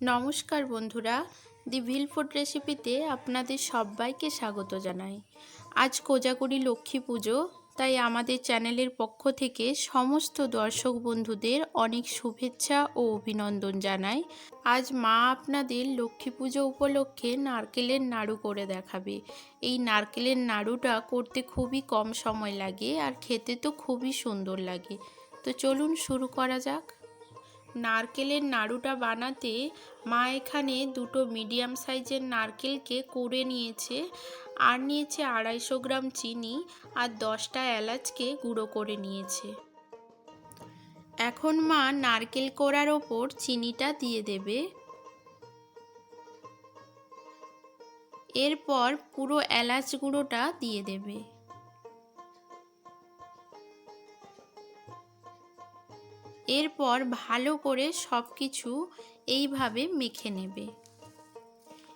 নমস্কার বন্ধুরা, দি ভিল ফুড রেসিপিতে আপনাদের সবাইকে স্বাগত জানাই। আজ কোজাগরি লক্ষ্মী পুজো, তাই আমাদের চ্যানেলের পক্ষ থেকে সমস্ত দর্শক বন্ধুদের অনেক শুভেচ্ছা ও অভিনন্দন জানাই। আজ মা আপনাদের লক্ষ্মী পুজো উপলক্ষে নারকেলের নাড়ু করে দেখাবে। এই নারকেলের নাড়ুটা করতে খুবই কম সময় লাগে আর খেতে তো খুবই সুন্দর লাগে। তো চলুন শুরু করা যাক। নারকেলের নাড়ুটা বানাতে মা এখানে দুটো মিডিয়াম সাইজের নারকেলকে কুড়ে নিয়েছে আর নিয়েছে আড়াইশো গ্রাম চিনি আর দশটা এলাচকে গুঁড়ো করে নিয়েছে। এখন মা নারকেল কোড়ার ওপর চিনিটা দিয়ে দেবে। এরপর পুরো এলাচ গুঁড়োটা দিয়ে দেবে। এরপর ভালো করে সব কিছু এইভাবে মেখে নেবে।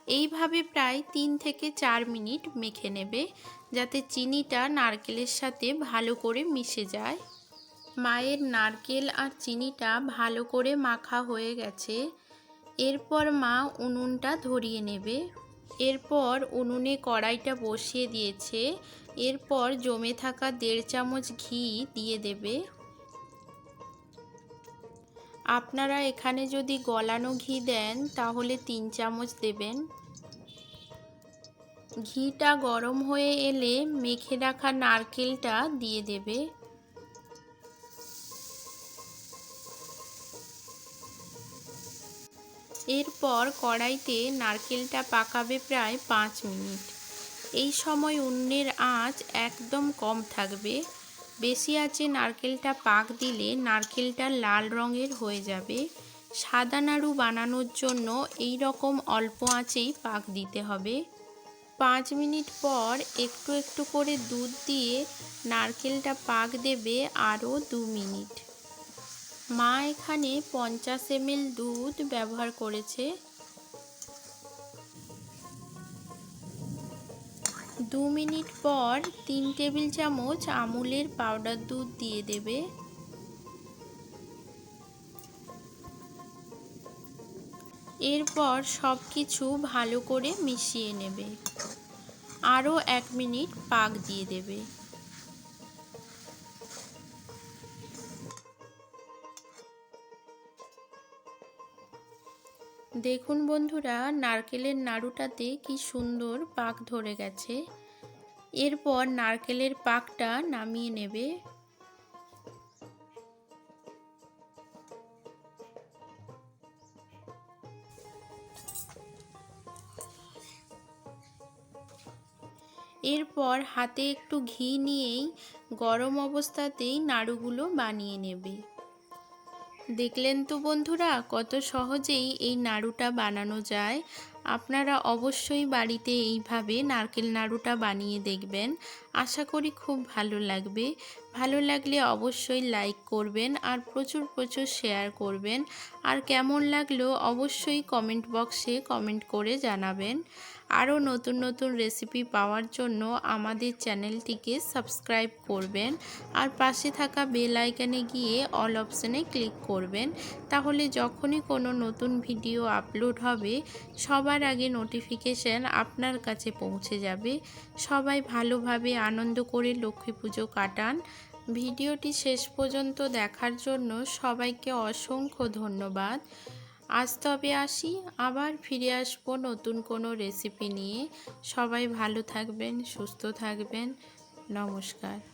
এইভাবে প্রায় তিন থেকে চার মিনিট মেখে নেবে যাতে চিনিটা নারকেলের সাথে ভালো করে মিশে যায়। মায়ের নারকেল আর চিনিটা ভালো করে মাখা হয়ে গেছে। এরপর মা উনুনটা ধরিয়ে নেবে। এরপর উনুনে কড়াইটা বসিয়ে দিয়েছে। এরপর জমে থাকা দেড় চামচ ঘি দিয়ে দেবে। আপনারা এখানে যদি গলানো ঘি দেন, তাহলে তিন চামচ দেবেন। ঘিটা গরম হয়ে এলে মেখে রাখা নারকেলটা দিয়ে দেবে। এরপর কড়াইতে নারকেলটা পাকাবে প্রায় পাঁচ মিনিট। এই সময় অন্যের আঁচ একদম কম থাকবে। বেশি আছে নারকেলটা পাক দিলে নারকেলটা লাল রঙের হয়ে যাবে। সাদা নাড়ু বানানোর জন্য এই রকম অল্প আঁচেই পাক দিতে হবে। পাঁচ মিনিট পর একটু একটু করে দুধ দিয়ে নারকেলটা পাক দেবে আরও দু মিনিট। মা এখানে পঞ্চাশ এমএল দুধ ব্যবহার করেছে। দু মিনিট পর তিন টেবিল চামচ আমুলের পাউডার দুধ দিয়ে দেবে। এরপর সব কিছু ভালো করে মিশিয়ে নেবে। আরও এক মিনিট পাক দিয়ে দেবে। দেখুন বন্ধুরা, নারকেলের নাড়ুটাতে কি সুন্দর পাক ধরে গেছে। এরপর নারকেলের পাকটা নামিয়ে নেবে। এরপর হাতে একটু ঘি নিয়েই গরম অবস্থাতেই নাড়ুগুলো বানিয়ে নেবে। দেখলেন তো বন্ধুরা, কত সহজেই এই নাড়ুটা বানানো যায়। আপনারা অবশ্যই বাড়িতে এইভাবে নারকেল নাড়ুটা বানিয়ে দেখবেন। আশা করি খুব ভালো লাগবে। ভালো লাগলে অবশ্যই লাইক করবেন আর প্রচুর প্রচুর শেয়ার করবেন। আর কেমন লাগল অবশ্যই কমেন্ট বক্সে কমেন্ট করে জানাবেন। আরও নতুন নতুন রেসিপি পাওয়ার জন্য আমাদের চ্যানেলটিকে সাবস্ক্রাইব করবেন আর পাশে থাকা বেল আইকানে গিয়ে অল অপশানে ক্লিক করবেন। তাহলে যখনই কোনো নতুন ভিডিও আপলোড হবে সবার আগে নোটিফিকেশান আপনার কাছে পৌঁছে যাবে। সবাই ভালোভাবে আনন্দ করে লক্ষ্মী পুজো কাটান। ভিডিওটি শেষ পর্যন্ত দেখার জন্য সবাইকে অসংখ্য ধন্যবাদ। আজ তবে আসি, আবার ফিরে আসব নতুন কোনো রেসিপি নিয়ে। সবাই ভালো থাকবেন, সুস্থ থাকবেন। নমস্কার।